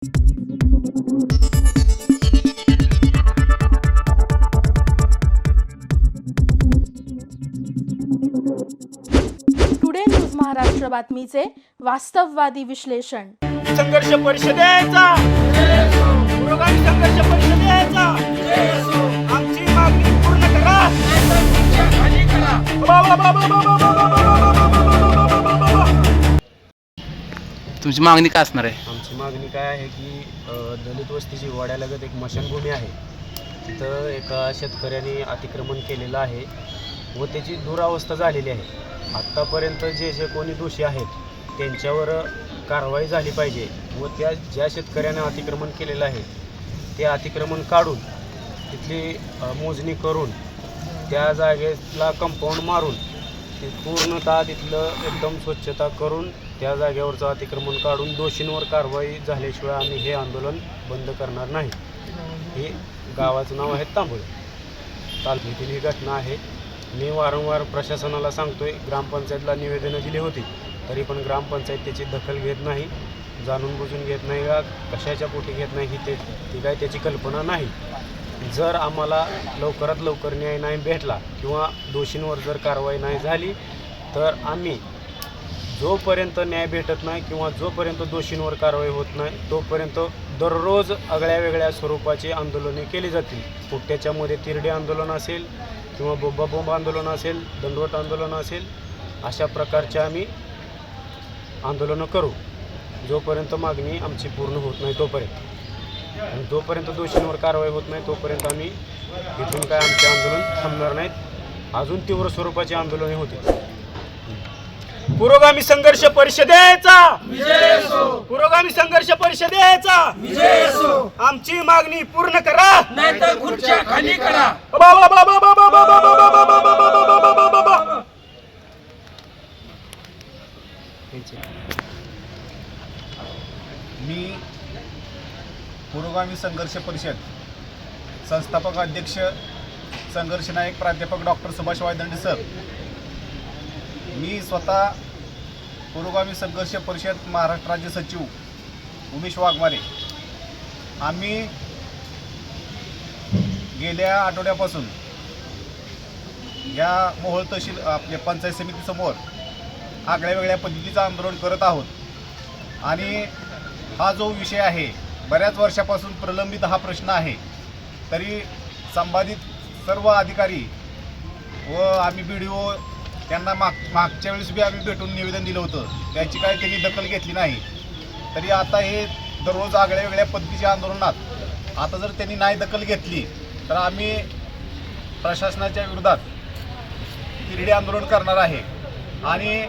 Today news Maharashtra बातमीचे वास्तववादी विश्लेषण. संघर्ष परिषदेचा. संघर्ष परिषदेचा. तुमची मागणी काय असणार आहे? आमची मागणी काय आहे की अ, दलित वस्तीची वाड्यालगत एक मशानभूमी आहे. तिथं एका शेतकऱ्याने अतिक्रमण केलेलं आहे व त्याची दुरावस्था झालेली आहे. आत्तापर्यंत जे जे कोणी दोषी आहेत त्यांच्यावर कारवाई झाली पाहिजे व त्या ज्या शेतकऱ्याने अतिक्रमण केलेलं आहे ते अतिक्रमण काढून तिथली अ, मोजणी करून त्या जागेला कंपाऊंड मारून ते पूर्णतः तिथलं एकदम स्वच्छता करून त्या जागेवरचं अतिक्रमण काढून दोषींवर कारवाई झाल्याशिवाय आम्ही हे आंदोलन बंद करणार नाही. हे गावाचं नाव आहे तांबोळे. तालुक्यातील ही घटना आहे. मी वारंवार प्रशासनाला सांगतोय ग्रामपंचायतला निवेदनं दिली होती तरी पण ग्रामपंचायत त्याची दखल घेत नाही जाणून बुजून घेत नाही का कशाच्या पोटी घेत नाही ही ते ती काय त्याची कल्पना नाही. जर आम्हाला लवकरात लवकर न्याय नाही भेटला किंवा दोषींवर जर कारवाई नाही झाली तर आम्ही जोपर्यंत न्याय भेटत नाही किंवा जोपर्यंत दोषींवर कारवाई होत नाही तोपर्यंत दररोज आगळ्या वेगळ्या स्वरूपाची आंदोलने केली जातील. मग त्याच्यामध्ये तिरडे आंदोलन असेल किंवा बोंबा बोंब आंदोलन असेल दंडवट आंदोलन असेल अशा प्रकारचे आम्ही आंदोलनं करू. जोपर्यंत मागणी आमची पूर्ण होत नाही तोपर्यंत. आणि जोपर्यंत दोषींवर कारवाई होत नाही तोपर्यंत आम्ही इथून काय आमचे आंदोलन थांबणार नाहीत अजून तीव्र स्वरूपाचे आंदोलने होते पुरोगामी संघर्ष परिषदेचा पुरोगामी संघर्ष परिषदेचा आमची मागणी पूर्ण करा खाली करा बाबा बाबा मी पुरोगामी संघर्ष परिषद. संस्थापक अध्यक्ष संघर्षनायक प्राध्यापक डॉक्टर सुभाष वायदंडे सर. मी स्वतः पुरोगामी संघर्ष परिषद महाराष्ट्र राज्य सचिव उमेश वाघमारे. आम्ही गेल्या आठवड्यापासून या मोहोळ तहसील आपल्या पंचायत समितीसमोर आगळ्या वेगळ्या पद्धतीचं आंदोलन करत आहोत. आणि हा जो विषय आहे बऱ्याच वर्षापासून प्रलंबित हा प्रश्न आहे. तरी संबंधित सर्व अधिकारी व आम्ही बी डी ओ त्यांना माग मागच्या वेळेस बी आम्ही भेटून निवेदन दिलं होतं. त्याची काय त्यांनी दखल घेतली नाही. तरी आता हे दररोज आगळ्या वेगळ्या पद्धतीच्या आंदोलनात आता जर त्यांनी नाही दखल घेतली तर आम्ही प्रशासनाच्या विरोधात तिरडे आंदोलन करणार आहे. आणि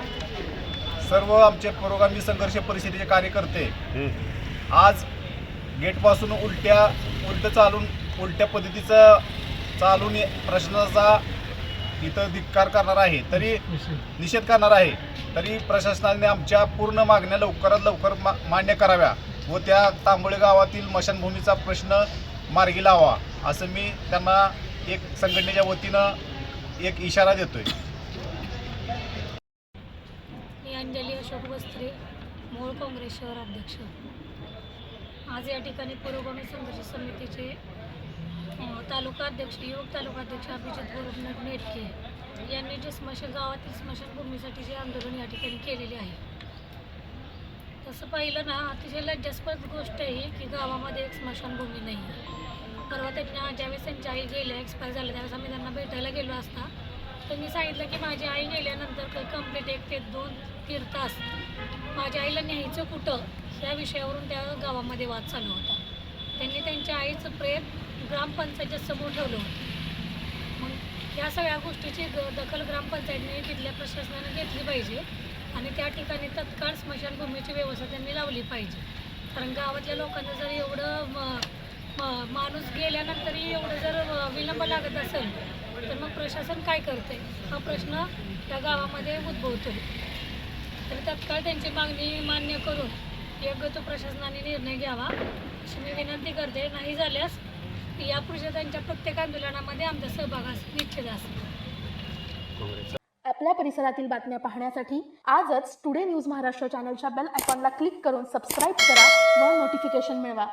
सर्व आमचे पुरोगामी संघर्ष परिषदेचे कार्यकर्ते आज गेटपासून उलट्या उलटं चालून उलट्या पद्धतीचं चालून ये- प्रश्नाचा इथं धिक्कार करणार आहे. तरी निषेध करणार आहे. तरी प्रशासनाने आमच्या पूर्ण मागण्या लवकरात लवकर मा मान्य कराव्या व त्या तांबोळे गावातील मशानभूमीचा प्रश्न मार्गी लावा असं मी त्यांना एक संघटनेच्या वतीनं एक इशारा देतोय. मी अंजली अशोक वस्त्रे मूळ काँग्रेस शहर अध्यक्ष. आज या ठिकाणी पुरोगामी संघर्ष समितीचे तालुकाध्यक्ष तालुका अध्यक्ष युवक तालुका अध्यक्ष अभिजित गोरखनाथ नेटके यांनी जे स्मशान गावातील स्मशानभूमीसाठी जे आंदोलन या ठिकाणी केलेले आहे. तसं पाहिलं ना अतिशय लज्जास्पद गोष्ट आहे की गावामध्ये एक स्मशानभूमी नाही. परवा त्यांना ज्यावेळेस त्यांची आई गेल्या एक्सपायर झाल्या त्यावेळेस आम्ही त्यांना भेटायला गेलो असता. त्यांनी सांगितलं की माझी आई गेल्यानंतर कंप्लीट एक ते दोन तीन तास माझ्या आईला न्यायचं कुठं? या विषयावरून त्या गावामध्ये वाद चालू होता. त्यांनी त्यांच्या आईचं प्रेत ग्रामपंचायतच्या समोर ठेवलं होतं. मग या सगळ्या गोष्टीची द दखल ग्रामपंचायतीने तिथल्या प्रशासनाने घेतली पाहिजे आणि त्या ठिकाणी तत्काळ स्मशानभूमीची व्यवस्था त्यांनी लावली पाहिजे. कारण गावातल्या लोकांना जर एवढं म- म- माणूस गेल्यानंतरही एवढं जर विलंब लागत असेल तर मग प्रशासन काय करते हा प्रश्न त्या गावामध्ये उद्भवतो तर तत्काळ त्यांची मागणी मान्य करून योग्य तो प्रशासनाने निर्णय घ्यावा अशी मी विनंती करते. नाही झाल्यास यापुढच्या त्यांच्या प्रत्येक आंदोलनामध्ये आमचा सहभाग निश्चित असेल. आपल्या परिसरातील बातम्या पाहण्यासाठी आजच टुडे न्यूज महाराष्ट्र चॅनलच्या बेल आयकॉनला क्लिक करून सबस्क्राईब करा व नोटिफिकेशन मिळवा.